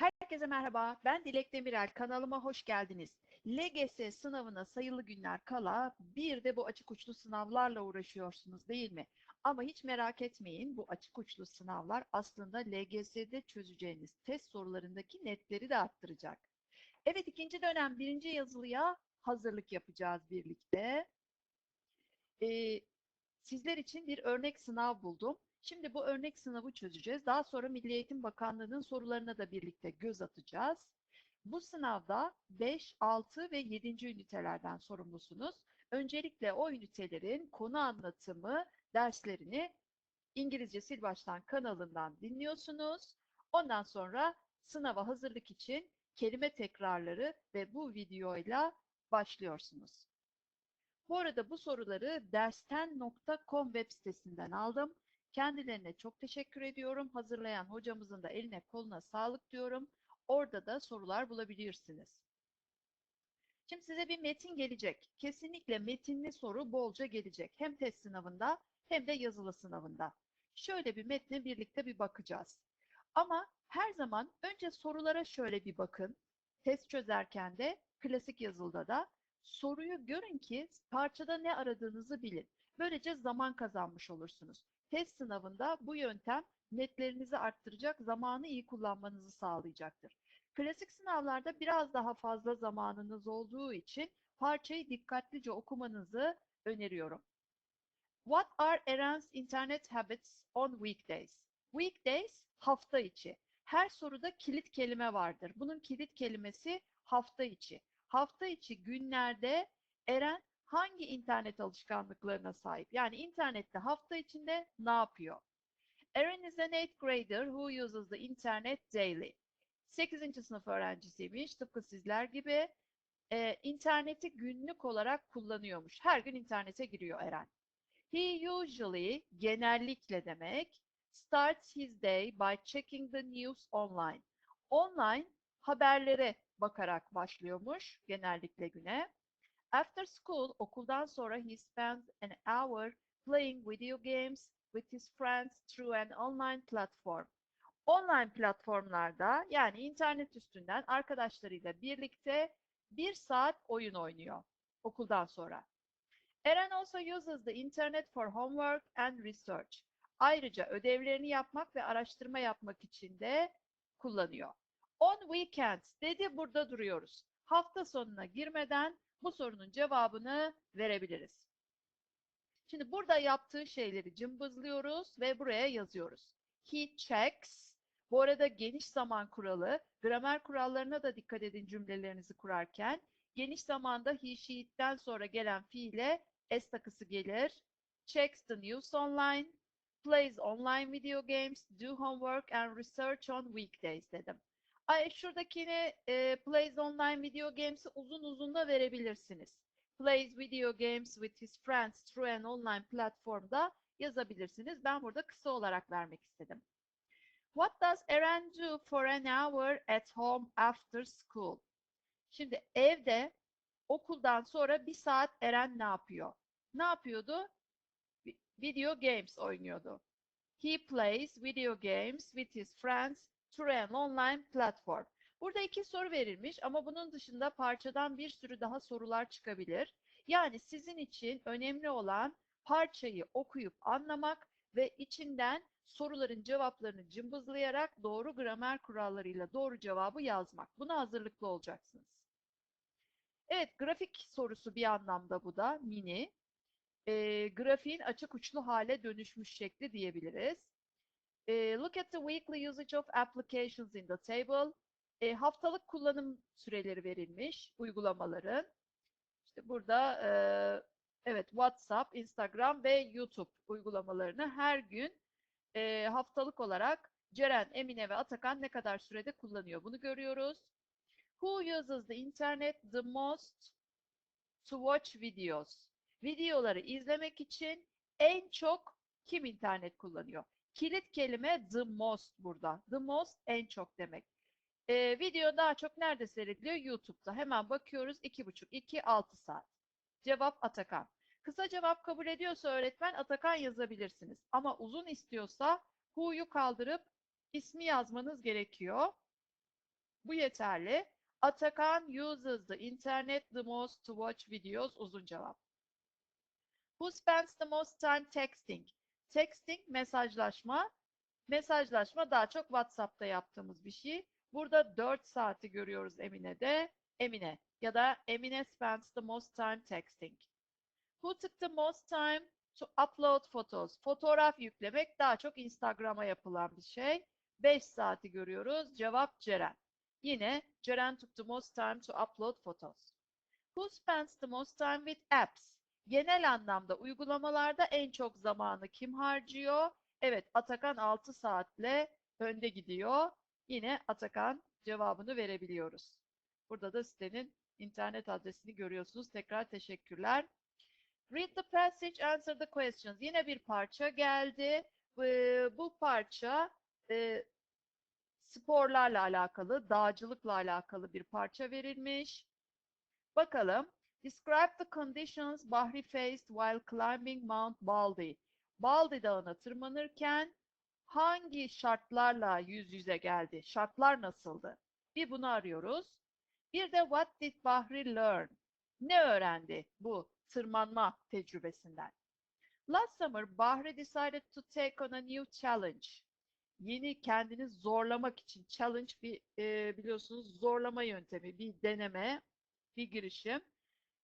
Herkese merhaba, ben Dilek Demirel. Kanalıma hoş geldiniz. LGS sınavına sayılı günler kala bir de bu açık uçlu sınavlarla uğraşıyorsunuz değil mi? Ama hiç merak etmeyin, bu açık uçlu sınavlar aslında LGS'de çözeceğiniz test sorularındaki netleri de arttıracak. Evet, ikinci dönem birinci yazılıya hazırlık yapacağız birlikte. Ee, sizler için bir örnek sınav buldum. Şimdi bu örnek sınavı çözeceğiz. Daha sonra Milli Eğitim Bakanlığı'nın sorularına da birlikte göz atacağız. Bu sınavda 5, 6 ve 7. ünitelerden sorumlusunuz. Öncelikle o ünitelerin konu anlatımı derslerini İngilizce Sil Baştan kanalından dinliyorsunuz. Ondan sonra sınava hazırlık için kelime tekrarları ve bu videoyla başlıyorsunuz. Bu arada bu soruları dersten.com web sitesinden aldım. Kendilerine çok teşekkür ediyorum. Hazırlayan hocamızın da eline koluna sağlık diyorum. Orada da sorular bulabilirsiniz. Şimdi size bir metin gelecek. Kesinlikle metinli soru bolca gelecek. Hem test sınavında hem de yazılı sınavında. Şöyle bir metne birlikte bir bakacağız. Ama her zaman önce sorulara şöyle bir bakın. Test çözerken de klasik yazılıda da soruyu görün ki parçada ne aradığınızı bilin. Böylece zaman kazanmış olursunuz. Test sınavında bu yöntem netlerinizi arttıracak, zamanı iyi kullanmanızı sağlayacaktır. Klasik sınavlarda biraz daha fazla zamanınız olduğu için parçayı dikkatlice okumanızı öneriyorum. What are Eren's internet habits on weekdays? Weekdays hafta içi. Her soruda kilit kelime vardır. Bunun kilit kelimesi hafta içi. Hafta içi günlerde Eren hangi internet alışkanlıklarına sahip? Yani internette hafta içinde ne yapıyor? Aaron is an 8th grader who uses the internet daily. 8. sınıf öğrencisiymiş. Tıpkı sizler gibi e, interneti günlük olarak kullanıyormuş. Her gün internete giriyor Eren. He usually, genellikle demek, starts his day by checking the news online. Online haberlere bakarak başlıyormuş genellikle güne. After school, okuldan sonra he spends an hour playing video games with his friends through an online platform. Online platformlarda yani internet üstünden arkadaşlarıyla birlikte bir saat oyun oynuyor okuldan sonra. Eren also uses the internet for homework and research. Ayrıca ödevlerini yapmak ve araştırma yapmak için de kullanıyor. On weekends dedi burada duruyoruz. Hafta sonuna girmeden bu sorunun cevabını verebiliriz. Şimdi burada yaptığı şeyleri cımbızlıyoruz ve buraya yazıyoruz. He checks. Bu arada geniş zaman kuralı, gramer kurallarına da dikkat edin cümlelerinizi kurarken. Geniş zamanda he, she'den sonra gelen fiile s takısı gelir. Checks the news online, plays online video games, do homework and research on weekdays dedim. Ay şuradakini e, plays online video games'i uzun uzun da verebilirsiniz. Plays video games with his friends through an online platformda yazabilirsiniz. Ben burada kısa olarak vermek istedim. What does Eren do for an hour at home after school? Şimdi evde okuldan sonra bir saat Eren ne yapıyor? Ne yapıyordu? Video games oynuyordu. He plays video games with his friends through an online platform. Burada iki soru verilmiş ama bunun dışında parçadan bir sürü daha sorular çıkabilir. Yani sizin için önemli olan parçayı okuyup anlamak ve içinden soruların cevaplarını cımbızlayarak doğru gramer kurallarıyla doğru cevabı yazmak. Buna hazırlıklı olacaksınız. Evet, grafik sorusu bir anlamda bu da mini. E, grafiğin açık uçlu hale dönüşmüş şekli diyebiliriz. E, look at the weekly usage of applications in the table. E, haftalık kullanım süreleri verilmiş uygulamaların. İşte burada e, evet WhatsApp, Instagram ve YouTube uygulamalarını her gün e, haftalık olarak Ceren, Emine ve Atakan ne kadar sürede kullanıyor bunu görüyoruz. Who uses the internet the most to watch videos? Videoları izlemek için en çok kim internet kullanıyor? Kilit kelime the most burada. The most en çok demek. Ee, video daha çok nerede seyrediliyor? YouTube'da. Hemen bakıyoruz. 2,5, 2, 6 saat. Cevap Atakan. Kısa cevap kabul ediyorsa öğretmen Atakan yazabilirsiniz. Ama uzun istiyorsa who'yu kaldırıp ismi yazmanız gerekiyor. Bu yeterli. Atakan uses the internet the most to watch videos. Uzun cevap. Who spends the most time texting? Texting mesajlaşma. Mesajlaşma daha çok WhatsApp'ta yaptığımız bir şey. Burada 4 saati görüyoruz Emine'de. Emine ya da Emine spends the most time texting. Who took the most time to upload photos? Fotoğraf yüklemek daha çok Instagram'a yapılan bir şey. 5 saati görüyoruz. Cevap Ceren. Yine Ceren took the most time to upload photos. Who spends the most time with apps? Genel anlamda uygulamalarda en çok zamanı kim harcıyor? Evet, Atakan 6 saatle önde gidiyor. Yine Atakan cevabını verebiliyoruz. Burada da sitenin internet adresini görüyorsunuz. Tekrar teşekkürler. Read the passage, answer the questions. Yine bir parça geldi. Bu, bu parça e, sporlarla alakalı, dağcılıkla alakalı bir parça verilmiş. Bakalım. Describe the conditions Bahri faced while climbing Mount Baldy. Baldy Dağı'na tırmanırken hangi şartlarla yüz yüze geldi? Şartlar nasıldı? Bir bunu arıyoruz. Bir de what did Bahri learn? Ne öğrendi bu tırmanma tecrübesinden? Last summer Bahri decided to take on a new challenge. Yeni kendini zorlamak için challenge bir e, biliyorsunuz zorlama yöntemi, bir deneme, bir girişim.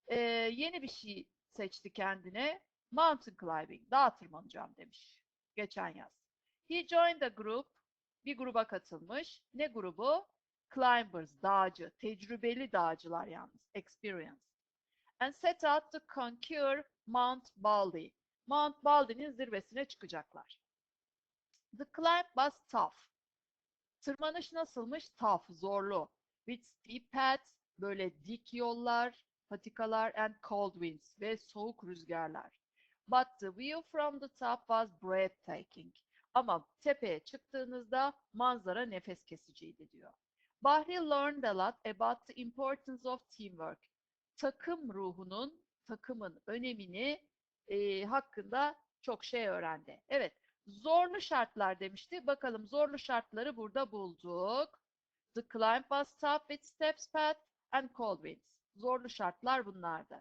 E, yeni bir şey seçti kendine. Mountain climbing, dağ tırmanacağım demiş geçen yaz. He joined a group, bir gruba katılmış. Ne grubu? Climbers, dağcı, tecrübeli dağcılar yalnız, experience. And set out to conquer Mount Baldy. Mount Baldy'nin zirvesine çıkacaklar. The climb was tough. Tırmanış nasılmış? Tough, zorlu. With steep paths, böyle dik yollar, patikalar and cold winds ve soğuk rüzgarlar. But the view from the top was breathtaking. Ama tepeye çıktığınızda manzara nefes kesiciydi diyor. Bahri learned a lot about the importance of teamwork. Takım ruhunun, takımın önemini e, hakkında çok şey öğrendi. Evet, zorlu şartlar demişti. Bakalım zorlu şartları burada bulduk. The climb was tough with steps path and cold winds. Zorlu şartlar bunlardı.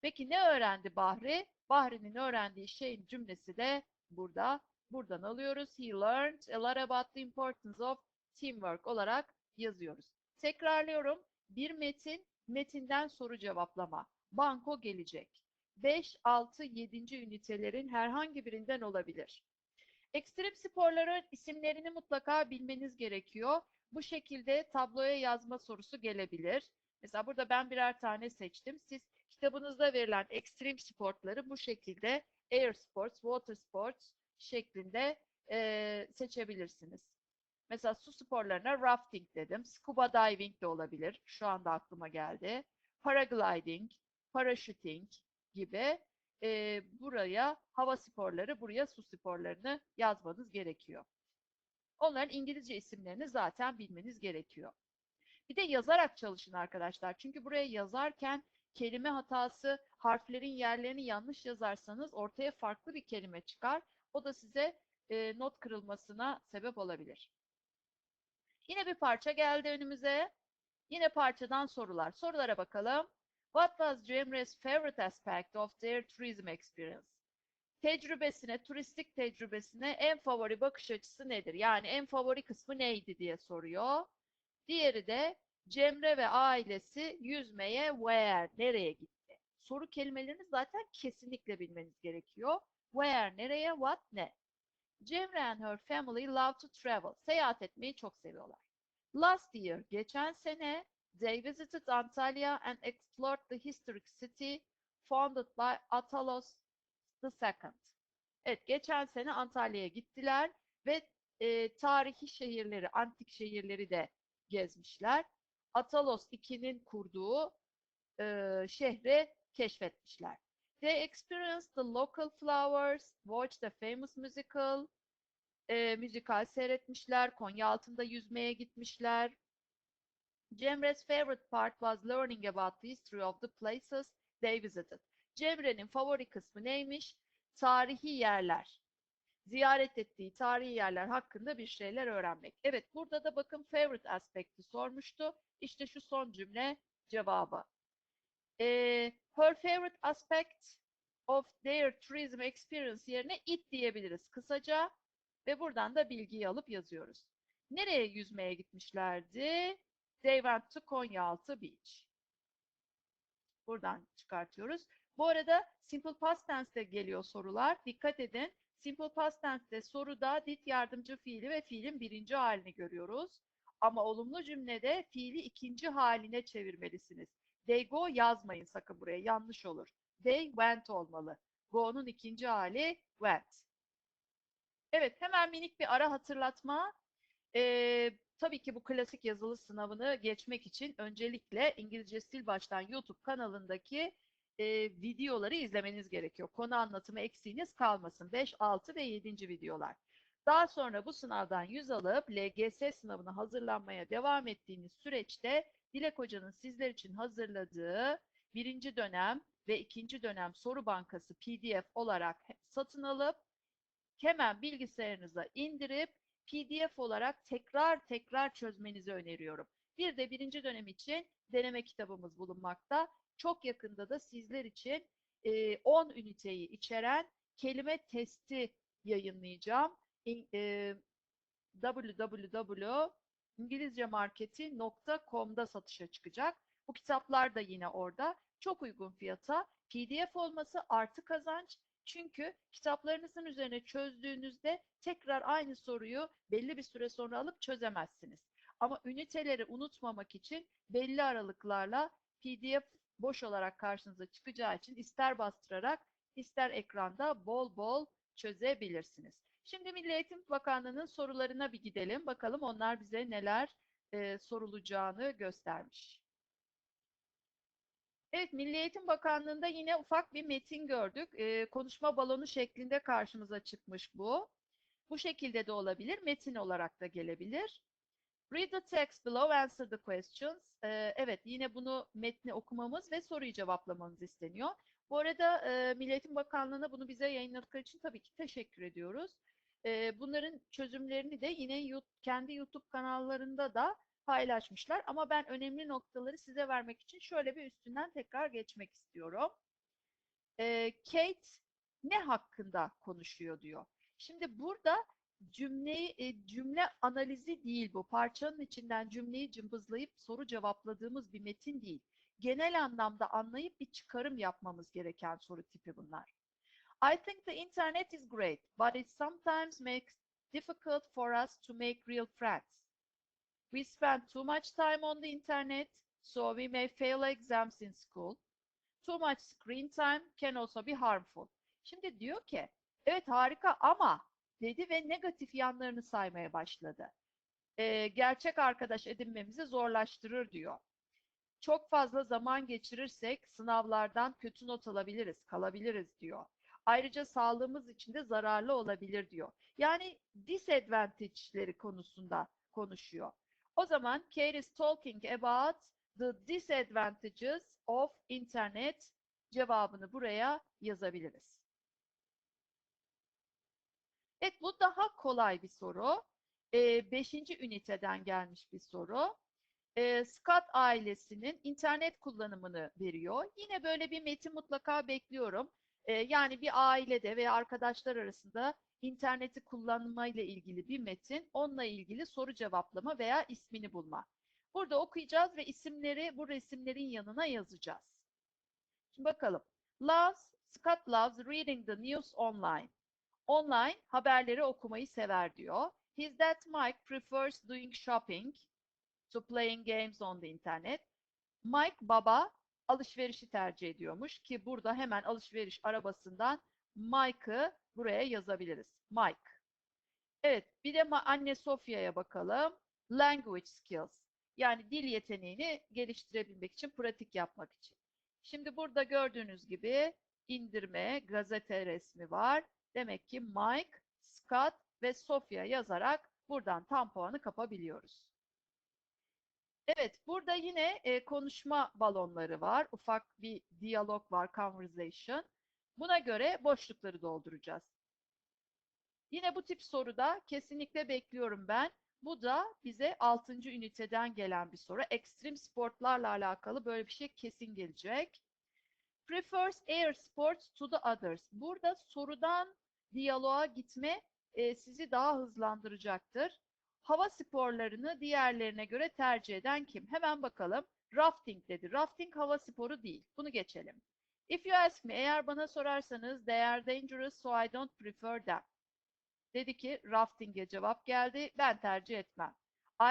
Peki ne öğrendi Bahri? Bahri'nin öğrendiği şeyin cümlesi de burada. Buradan alıyoruz. He learned a lot about the importance of teamwork olarak yazıyoruz. Tekrarlıyorum. Bir metin, metinden soru cevaplama. Banko gelecek. 5, 6, 7. ünitelerin herhangi birinden olabilir. Ekstrem sporların isimlerini mutlaka bilmeniz gerekiyor. Bu şekilde tabloya yazma sorusu gelebilir. Mesela burada ben birer tane seçtim. Siz kitabınızda verilen ekstrem sportları bu şekilde air sports, water sports şeklinde e, seçebilirsiniz. Mesela su sporlarına rafting dedim. Scuba diving de olabilir. Şu anda aklıma geldi. Paragliding, parachuting gibi e, buraya hava sporları, buraya su sporlarını yazmanız gerekiyor. Onların İngilizce isimlerini zaten bilmeniz gerekiyor. Bir de yazarak çalışın arkadaşlar. Çünkü buraya yazarken kelime hatası, harflerin yerlerini yanlış yazarsanız ortaya farklı bir kelime çıkar. O da size e, not kırılmasına sebep olabilir. Yine bir parça geldi önümüze. Yine parçadan sorular. Sorulara bakalım. What was Cemre's favorite aspect of their tourism experience? Tecrübesine, turistik tecrübesine en favori bakış açısı nedir? Yani en favori kısmı neydi diye soruyor. Diğeri de Cemre ve ailesi yüzmeye where, nereye gitti? Soru kelimelerini zaten kesinlikle bilmeniz gerekiyor. Where, nereye, what, ne? Cemre and her family love to travel. Seyahat etmeyi çok seviyorlar. Last year, geçen sene, they visited Antalya and explored the historic city founded by Atalos II. Evet, geçen sene Antalya'ya gittiler ve e, tarihi şehirleri, antik şehirleri de gezmişler. Atalos II'nin kurduğu e, şehri keşfetmişler. They experienced the local flowers, watched the famous musical, e, müzikal seyretmişler, Konya altında yüzmeye gitmişler. Cemre's favorite part was learning about the history of the places they visited. Cemre'nin favori kısmı neymiş? Tarihi yerler. Ziyaret ettiği tarihi yerler hakkında bir şeyler öğrenmek. Evet, burada da bakın favorite aspekti sormuştu. İşte şu son cümle cevabı. Ee, her favorite aspect of their tourism experience yerine it diyebiliriz kısaca ve buradan da bilgiyi alıp yazıyoruz. Nereye yüzmeye gitmişlerdi? They went to Konyaaltı Beach. Buradan çıkartıyoruz. Bu arada simple past tense'de geliyor sorular. Dikkat edin. Simple past tense'de soruda did yardımcı fiili ve fiilin birinci halini görüyoruz. Ama olumlu cümlede fiili ikinci haline çevirmelisiniz. They go yazmayın sakın buraya. Yanlış olur. They went olmalı. Go'nun ikinci hali went. Evet hemen minik bir ara hatırlatma. Ee, tabii ki bu klasik yazılı sınavını geçmek için öncelikle İngilizce Sil Baştan YouTube kanalındaki e, videoları izlemeniz gerekiyor. Konu anlatımı eksiğiniz kalmasın. 5, 6 ve 7. videolar. Daha sonra bu sınavdan yüz alıp LGS sınavına hazırlanmaya devam ettiğiniz süreçte Dilek Hoca'nın sizler için hazırladığı birinci dönem ve ikinci dönem soru bankası PDF olarak satın alıp hemen bilgisayarınıza indirip PDF olarak tekrar tekrar çözmenizi öneriyorum. Bir de birinci dönem için deneme kitabımız bulunmakta. Çok yakında da sizler için e, 10 üniteyi içeren kelime testi yayınlayacağım. Www.ingilizcemarketi.com'da satışa çıkacak. Bu kitaplar da yine orada. Çok uygun fiyata. PDF olması artı kazanç. Çünkü kitaplarınızın üzerine çözdüğünüzde tekrar aynı soruyu belli bir süre sonra alıp çözemezsiniz. Ama üniteleri unutmamak için belli aralıklarla PDF boş olarak karşınıza çıkacağı için ister bastırarak ister ekranda bol bol çözebilirsiniz. Şimdi Milli Eğitim Bakanlığı'nın sorularına bir gidelim. Bakalım onlar bize neler e, sorulacağını göstermiş. Evet, Milli Eğitim Bakanlığı'nda yine ufak bir metin gördük. E, konuşma balonu şeklinde karşımıza çıkmış bu. Bu şekilde de olabilir, metin olarak da gelebilir. Read the text below, answer the questions. E, evet, yine bunu metni okumamız ve soruyu cevaplamamız isteniyor. Bu arada e, Milli Eğitim Bakanlığı'na bunu bize yayınladıkları için tabii ki teşekkür ediyoruz. E, bunların çözümlerini de yine YouTube, kendi YouTube kanallarında da paylaşmışlar. Ama ben önemli noktaları size vermek için şöyle bir üstünden tekrar geçmek istiyorum. E, Kate ne hakkında konuşuyor diyor. Şimdi burada cümleyi e, cümle analizi değil bu. Parçanın içinden cümleyi cımbızlayıp soru cevapladığımız bir metin değil. Genel anlamda anlayıp bir çıkarım yapmamız gereken soru tipi bunlar. I think the internet is great, but it sometimes makes difficult for us to make real friends. We spend too much time on the internet, so we may fail exams in school. Too much screen time can also be harmful. Şimdi diyor ki, evet harika ama dedi ve negatif yanlarını saymaya başladı. Ee, gerçek arkadaş edinmemizi zorlaştırır diyor. Çok fazla zaman geçirirsek sınavlardan kötü not alabiliriz, kalabiliriz diyor. Ayrıca sağlığımız için de zararlı olabilir diyor. Yani disadvantage'leri konusunda konuşuyor. O zaman Kate is talking about the disadvantages of internet cevabını buraya yazabiliriz. Evet bu daha kolay bir soru. Ee, beşinci üniteden gelmiş bir soru. Ee, Scott ailesinin internet kullanımını veriyor. Yine böyle bir metin mutlaka bekliyorum. Ee, yani bir ailede veya arkadaşlar arasında interneti kullanmayla ilgili bir metin, onunla ilgili soru cevaplama veya ismini bulma. Burada okuyacağız ve isimleri bu resimlerin yanına yazacağız. Şimdi bakalım. Loves, Scott loves reading the news online. Online haberleri okumayı sever diyor. His dad Mike prefers doing shopping to playing games on the internet. Mike baba alışverişi tercih ediyormuş ki burada hemen alışveriş arabasından Mike'ı buraya yazabiliriz. Mike. Evet, bir de anne Sofya'ya bakalım. Language skills. Yani dil yeteneğini geliştirebilmek için, pratik yapmak için. Şimdi burada gördüğünüz gibi indirme, gazete resmi var. Demek ki Mike, Scott ve Sofya yazarak buradan tam puanı kapabiliyoruz. Evet, burada yine e, konuşma balonları var. Ufak bir diyalog var, conversation. Buna göre boşlukları dolduracağız. Yine bu tip soruda kesinlikle bekliyorum ben. Bu da bize 6. üniteden gelen bir soru. Ekstrem sportlarla alakalı böyle bir şey kesin gelecek. Prefers air sports to the others. Burada sorudan diyaloğa gitme e, sizi daha hızlandıracaktır. Hava sporlarını diğerlerine göre tercih eden kim? Hemen bakalım. Rafting dedi. Rafting hava sporu değil. Bunu geçelim. If you ask me, eğer bana sorarsanız they are dangerous so I don't prefer them. Dedi ki rafting'e cevap geldi. Ben tercih etmem.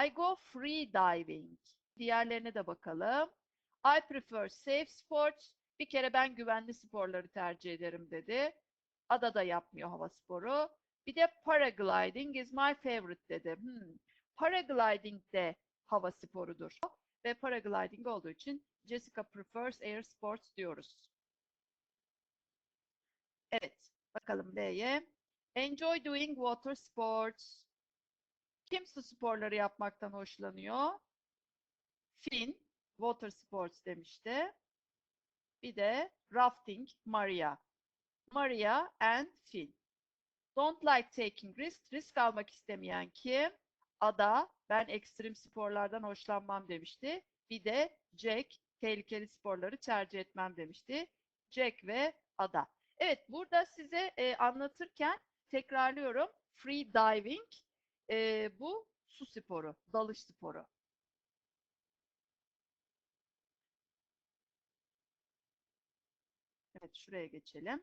I go free diving. Diğerlerine de bakalım. I prefer safe sports. Bir kere ben güvenli sporları tercih ederim dedi. Ada da yapmıyor hava sporu. Bir de paragliding is my favorite dedi. Hmm. Paragliding de hava sporudur. Ve paragliding olduğu için Jessica prefers air sports diyoruz. Evet, bakalım D'ye. Enjoy doing water sports. Kim su sporları yapmaktan hoşlanıyor? Finn, water sports demişti. Bir de rafting, Maria. Maria and Finn. Don't like taking risk. Risk almak istemeyen kim? Ada. Ben ekstrem sporlardan hoşlanmam demişti. Bir de Jack. Tehlikeli sporları tercih etmem demişti. Jack ve Ada. Evet burada size e, anlatırken tekrarlıyorum. Free diving e, bu su sporu, dalış sporu. Evet şuraya geçelim.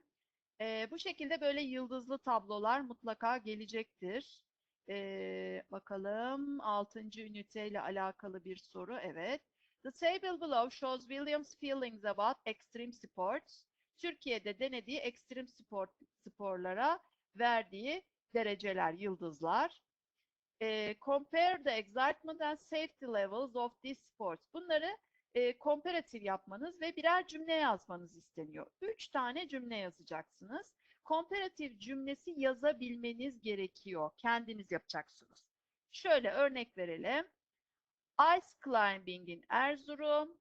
E, bu şekilde böyle yıldızlı tablolar mutlaka gelecektir. E, bakalım 6. üniteyle alakalı bir soru. Evet. The table below shows Williams' feelings about extreme sports. Türkiye'de denediği ekstrem spor, sporlara verdiği dereceler, yıldızlar. E, compare the excitement and safety levels of these sports. Bunları e, comparative yapmanız ve birer cümle yazmanız isteniyor. Üç tane cümle yazacaksınız. Comparative cümlesi yazabilmeniz gerekiyor. Kendiniz yapacaksınız. Şöyle örnek verelim. Ice climbing in Erzurum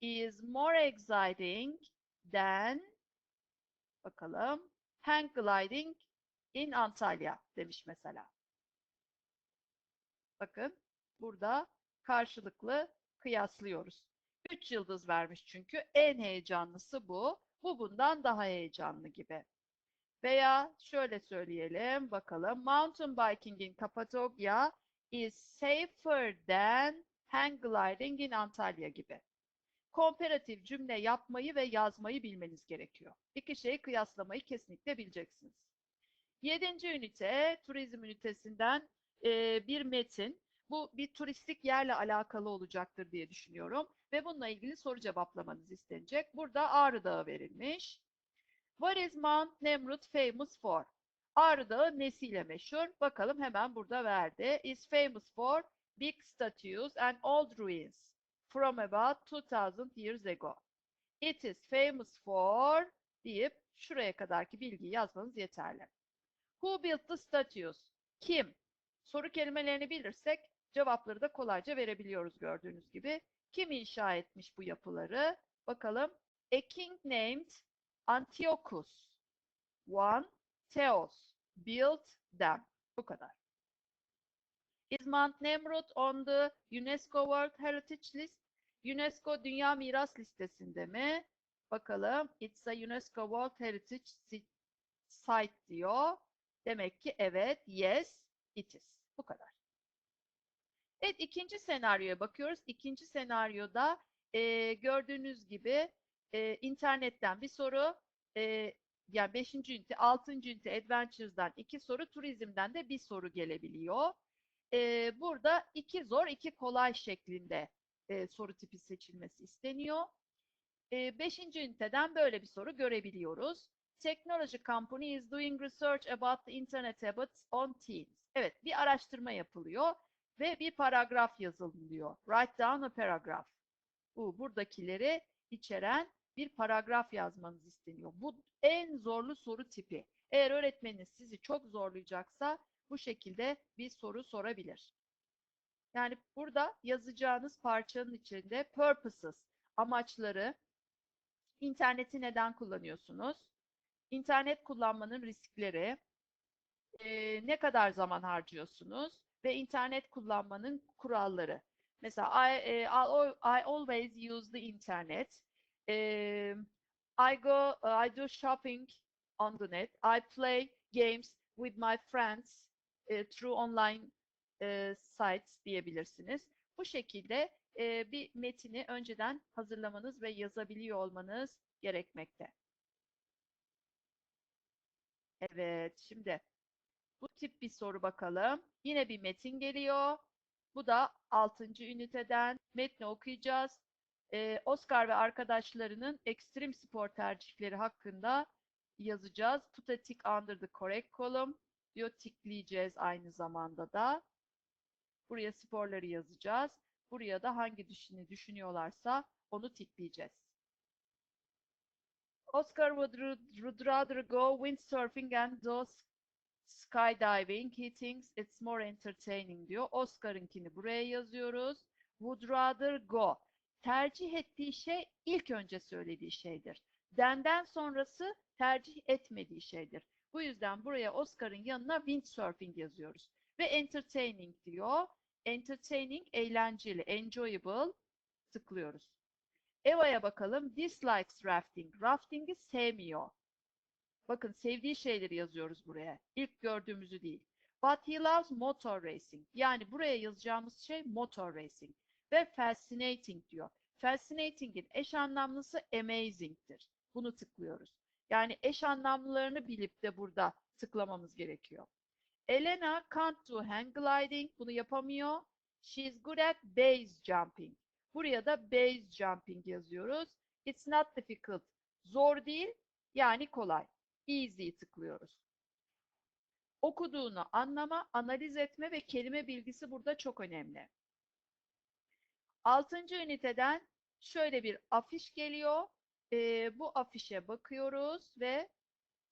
is more exciting than bakalım hang gliding in Antalya demiş mesela. Bakın burada karşılıklı kıyaslıyoruz. 3 yıldız vermiş çünkü en heyecanlısı bu. Bu bundan daha heyecanlı gibi. Veya şöyle söyleyelim bakalım. Mountain biking in Kapadokya is safer than hang gliding in Antalya gibi. Komparatif cümle yapmayı ve yazmayı bilmeniz gerekiyor. İki şeyi kıyaslamayı kesinlikle bileceksiniz. Yedinci ünite, turizm ünitesinden e, bir metin. Bu bir turistik yerle alakalı olacaktır diye düşünüyorum. Ve bununla ilgili soru cevaplamanız istenecek. Burada Ağrı Dağı verilmiş. What is Mount Nemrut famous for? Ağrı Dağı nesiyle meşhur? Bakalım hemen burada verdi. Is famous for big statues and old ruins from about 2000 years ago. It is famous for deyip şuraya kadarki bilgiyi yazmanız yeterli. Who built the statues? Kim? Soru kelimelerini bilirsek cevapları da kolayca verebiliyoruz gördüğünüz gibi. Kim inşa etmiş bu yapıları? Bakalım. A king named Antiochus. One, Theos. Built them. Bu kadar. Is Mount Nemrut on the UNESCO World Heritage List? UNESCO Dünya Miras Listesi'nde mi? Bakalım. It's a UNESCO World Heritage Site diyor. Demek ki evet, yes, it is. Bu kadar. Evet, ikinci senaryoya bakıyoruz. İkinci senaryoda e, gördüğünüz gibi e, internetten bir soru, e, yani 5. ünite, 6. ünite Adventures'dan iki soru, turizmden de bir soru gelebiliyor. E, burada iki zor, iki kolay şeklinde e, soru tipi seçilmesi isteniyor. E, beşinci üniteden böyle bir soru görebiliyoruz. Technology company is doing research about the internet habits on teens. Evet, bir araştırma yapılıyor ve bir paragraf yazılıyor. Write down a paragraph. Bu buradakileri içeren bir paragraf yazmanız isteniyor. Bu en zorlu soru tipi. Eğer öğretmeniniz sizi çok zorlayacaksa bu şekilde bir soru sorabilir. Yani burada yazacağınız parçanın içinde purposes, amaçları, interneti neden kullanıyorsunuz, internet kullanmanın riskleri, e, ne kadar zaman harcıyorsunuz ve internet kullanmanın kuralları. Mesela I, e, I, al- I always use the internet. E, I go, I do shopping on the net. I play games with my friends e, through online e, sites diyebilirsiniz. Bu şekilde e, bir metini önceden hazırlamanız ve yazabiliyor olmanız gerekmekte. Evet, şimdi bu tip bir soru bakalım. Yine bir metin geliyor. Bu da 6. üniteden. Metni okuyacağız. Ee, Oscar ve arkadaşlarının ekstrem spor tercihleri hakkında yazacağız. Put a tick under the correct column diyor. Tikleyeceğiz aynı zamanda da. Buraya sporları yazacağız. Buraya da hangi düşünü düşünüyorlarsa onu tikleyeceğiz. Oscar would, rather go windsurfing and do skydiving. He thinks it's more entertaining diyor. Oscar'ınkini buraya yazıyoruz. Would rather go. Tercih ettiği şey ilk önce söylediği şeydir. Denden sonrası tercih etmediği şeydir. Bu yüzden buraya Oscar'ın yanına windsurfing yazıyoruz. Ve entertaining diyor. Entertaining, eğlenceli, enjoyable tıklıyoruz. Eva'ya bakalım. Dislikes rafting. Rafting'i sevmiyor. Bakın sevdiği şeyleri yazıyoruz buraya. İlk gördüğümüzü değil. But he loves motor racing. Yani buraya yazacağımız şey motor racing. Ve fascinating diyor. Fascinating'in eş anlamlısı amazing'tir. Bunu tıklıyoruz. Yani eş anlamlılarını bilip de burada tıklamamız gerekiyor. Elena can't do hang gliding. Bunu yapamıyor. She's good at base jumping. Buraya da base jumping yazıyoruz. It's not difficult. Zor değil, yani kolay. Easy'yi tıklıyoruz. Okuduğunu anlama, analiz etme ve kelime bilgisi burada çok önemli. Altıncı üniteden şöyle bir afiş geliyor. Ee, bu afişe bakıyoruz ve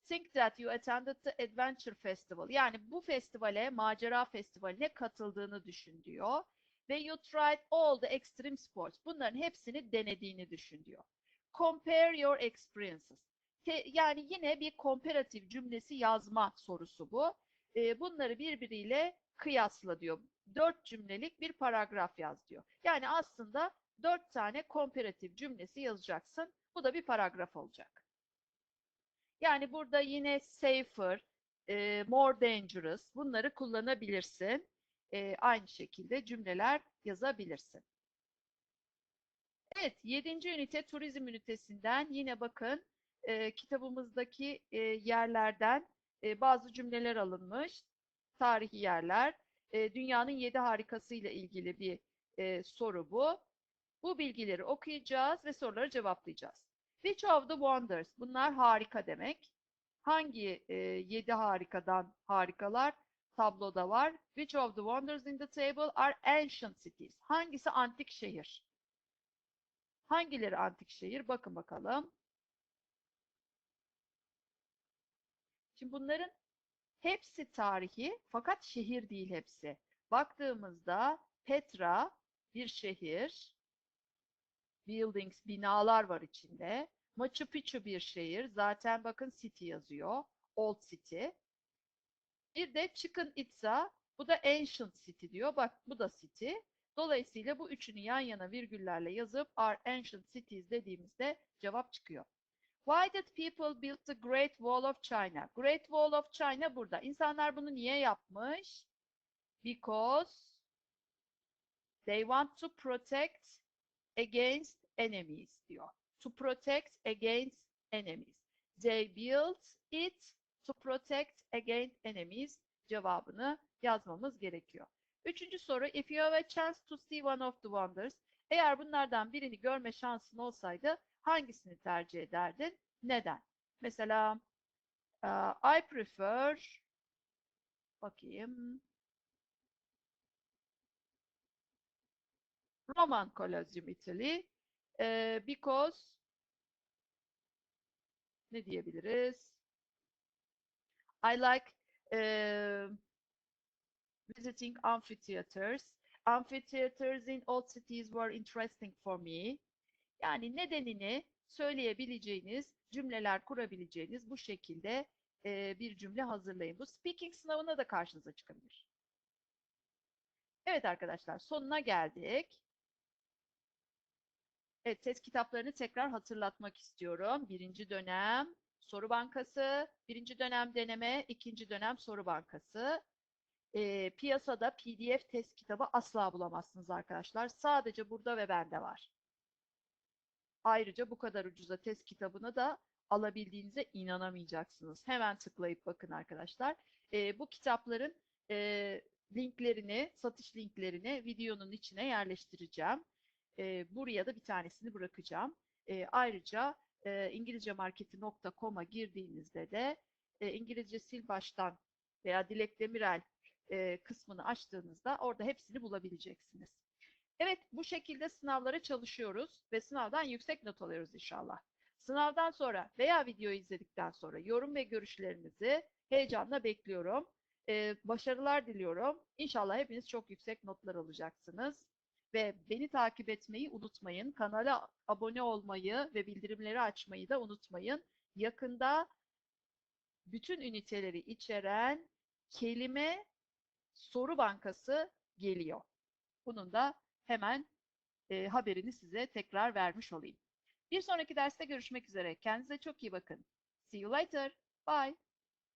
Think that you attended the Adventure Festival. Yani bu festivale, macera festivaline katıldığını düşün diyor. Ve you tried all the extreme sports. Bunların hepsini denediğini düşün diyor. Compare your experiences. Te- yani yine bir komparatif cümlesi yazma sorusu bu. Ee, bunları birbiriyle kıyasla diyor. Dört cümlelik bir paragraf yaz diyor. Yani aslında dört tane komparatif cümlesi yazacaksın. Bu da bir paragraf olacak. Yani burada yine safer, e, more dangerous bunları kullanabilirsin. E, aynı şekilde cümleler yazabilirsin. Evet, 7. ünite turizm ünitesinden yine bakın e, kitabımızdaki e, yerlerden e, bazı cümleler alınmış. Tarihi yerler. E, dünyanın yedi harikasıyla ilgili bir e, soru bu. Bu bilgileri okuyacağız ve soruları cevaplayacağız. Which of the wonders? Bunlar harika demek. Hangi e, yedi harikadan harikalar tabloda var? Which of the wonders in the table are ancient cities? Hangisi antik şehir? Hangileri antik şehir? Bakın bakalım. Şimdi bunların hepsi tarihi fakat şehir değil hepsi. Baktığımızda Petra bir şehir, buildings, binalar var içinde. Machu Picchu bir şehir. Zaten bakın city yazıyor. Old City. Bir de Chichen Itza. Bu da Ancient City diyor. Bak bu da city. Dolayısıyla bu üçünü yan yana virgüllerle yazıp are ancient cities dediğimizde cevap çıkıyor. Why did people build the Great Wall of China? Great Wall of China burada. İnsanlar bunu niye yapmış? Because they want to protect against enemies diyor. To protect against enemies. They built it to protect against enemies cevabını yazmamız gerekiyor. Üçüncü soru. If you have a chance to see one of the wonders. Eğer bunlardan birini görme şansın olsaydı hangisini tercih ederdin? Neden? Mesela I prefer bakayım Roman Colosseum Italy because ne diyebiliriz? I like uh, visiting amphitheaters. Amphitheaters in old cities were interesting for me. Yani nedenini söyleyebileceğiniz, cümleler kurabileceğiniz bu şekilde e, bir cümle hazırlayın. Bu speaking sınavına da karşınıza çıkabilir. Evet arkadaşlar sonuna geldik. Evet test kitaplarını tekrar hatırlatmak istiyorum. Birinci dönem soru bankası, birinci dönem deneme, ikinci dönem soru bankası. E, piyasada PDF test kitabı asla bulamazsınız arkadaşlar. Sadece burada ve bende var. Ayrıca bu kadar ucuza test kitabını da alabildiğinize inanamayacaksınız. Hemen tıklayıp bakın arkadaşlar. E, bu kitapların e, linklerini, satış linklerini videonun içine yerleştireceğim. E, buraya da bir tanesini bırakacağım. E, ayrıca e, İngilizcemarketi.com'a girdiğinizde de e, İngilizce sil baştan veya Dilek Demirel e, kısmını açtığınızda orada hepsini bulabileceksiniz. Evet bu şekilde sınavlara çalışıyoruz ve sınavdan yüksek not alıyoruz inşallah. Sınavdan sonra veya videoyu izledikten sonra yorum ve görüşlerinizi heyecanla bekliyorum. Ee, başarılar diliyorum. İnşallah hepiniz çok yüksek notlar alacaksınız. Ve beni takip etmeyi unutmayın. Kanala abone olmayı ve bildirimleri açmayı da unutmayın. Yakında bütün üniteleri içeren kelime soru bankası geliyor. Bunun da hemen e, haberini size tekrar vermiş olayım. Bir sonraki derste görüşmek üzere. Kendinize çok iyi bakın. See you later. Bye.